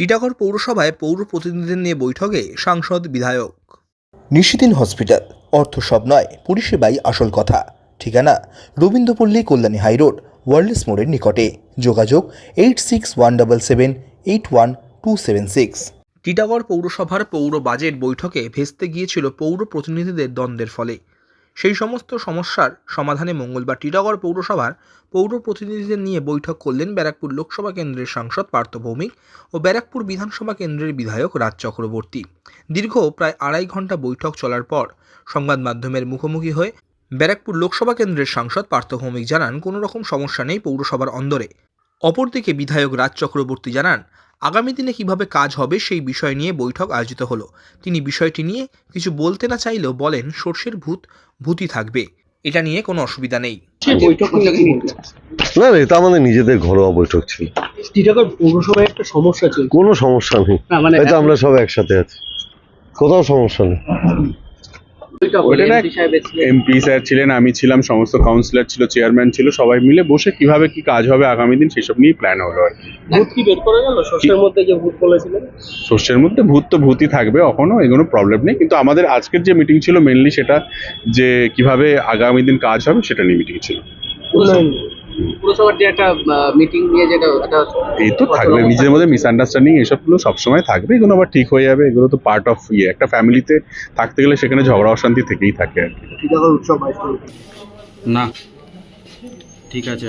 টিটাগড় পৌরসভায় পৌর প্রতিনিধিদের নিয়ে বৈঠকে সাংসদ বিধায়ক। নিশিদিন হসপিটাল অর্থ সব নয় পরিষেবাই আসল কথা। ঠিকানা রবীন্দ্রপল্লী কল্যাণী হাইরোড ওয়ার্ল্ডস মোড়ের নিকটে। যোগাযোগ eight six one double seven eight one two seven six. Titagarh পৌরসভার পৌর বাজেট বৈঠকে ভেস্তে গিয়েছিল পৌর প্রতিনিধিদের দ্বন্দ্বের ফলে। সেই সমস্ত সমস্যার সমাধানে মঙ্গলবার টিটাগড় পৌরসভার পৌর প্রতিনিধিদের নিয়ে বৈঠক করলেন ব্যারাকপুর লোকসভা কেন্দ্রের সাংসদ পার্থ ভৌমিক ও ব্যারাকপুর বিধানসভা কেন্দ্রের বিধায়ক রাজ চক্রবর্তী। দীর্ঘ প্রায় আড়াই ঘণ্টা বৈঠক চলার পর সংবাদ মাধ্যমের মুখোমুখি হয়ে ব্যারাকপুর লোকসভা কেন্দ্রের সাংসদ পার্থ ভৌমিক জানান, কোনো রকম সমস্যা নেই পৌরসভার অন্দরে। অপরদিকে বিধায়ক রাজ চক্রবর্তী জানান আগামী দিনে কীভাবে কাজ হবে সেই বিষয় নিয়ে বৈঠক আয়োজিত হলো। তিনি বিষয়টি নিয়ে কিছু বলতে না চাইলেও বলেন সর্ষের ভূত ভূতই থাকবে। এটা নিয়ে কোনো অসুবিধা নেই? না না এটা আমাদের নিজেদের ঘরোয়া বৈঠক ছিল। টিটাগড় পৌরসভায় একটা সমস্যা চলছে। কোনো সমস্যা নেই। না মানে এটা আমরা সব একসাথে আছি। কোথাও সমস্যা নেই। এমপি স্যার ছিলেন আমি ছিলাম সমস্ত কাউন্সিলর ছিল চেয়ারম্যান ছিল সবাই মিলে বসে কীভাবে কি কাজ হবে আগামী দিন সেসব নিয়ে প্ল্যান হলো আর কি। ভূত কি বের করা গেল? শস্যের মধ্যে যে ভূত বলেছিলেন? শস্যের মধ্যে ভূত তো ভূতই থাকবে এখনও এগুলো প্রবলেম নেই কিন্তু আমাদের আজকের যে মিটিং ছিল মেনলি সেটা যে কীভাবে আগামী দিন কাজ হবে সেটা নিয়ে মিটিং ছিল। পুরসভার যে একটা মিটিং নিয়ে যেটা একটা এই তো থাকবে নিজেদের মধ্যে মিসআন্ডারস্ট্যান্ডিং এসবগুলো সবসময় থাকবে এগুলো আবার ঠিক হয়ে যাবে এগুলো তো পার্ট অফ ইয়ে। একটা ফ্যামিলিতে থাকতে গেলে সেখানে ঝগড়া অশান্তি থেকেই থাকে আর কি। উৎসব না। ঠিক আছে।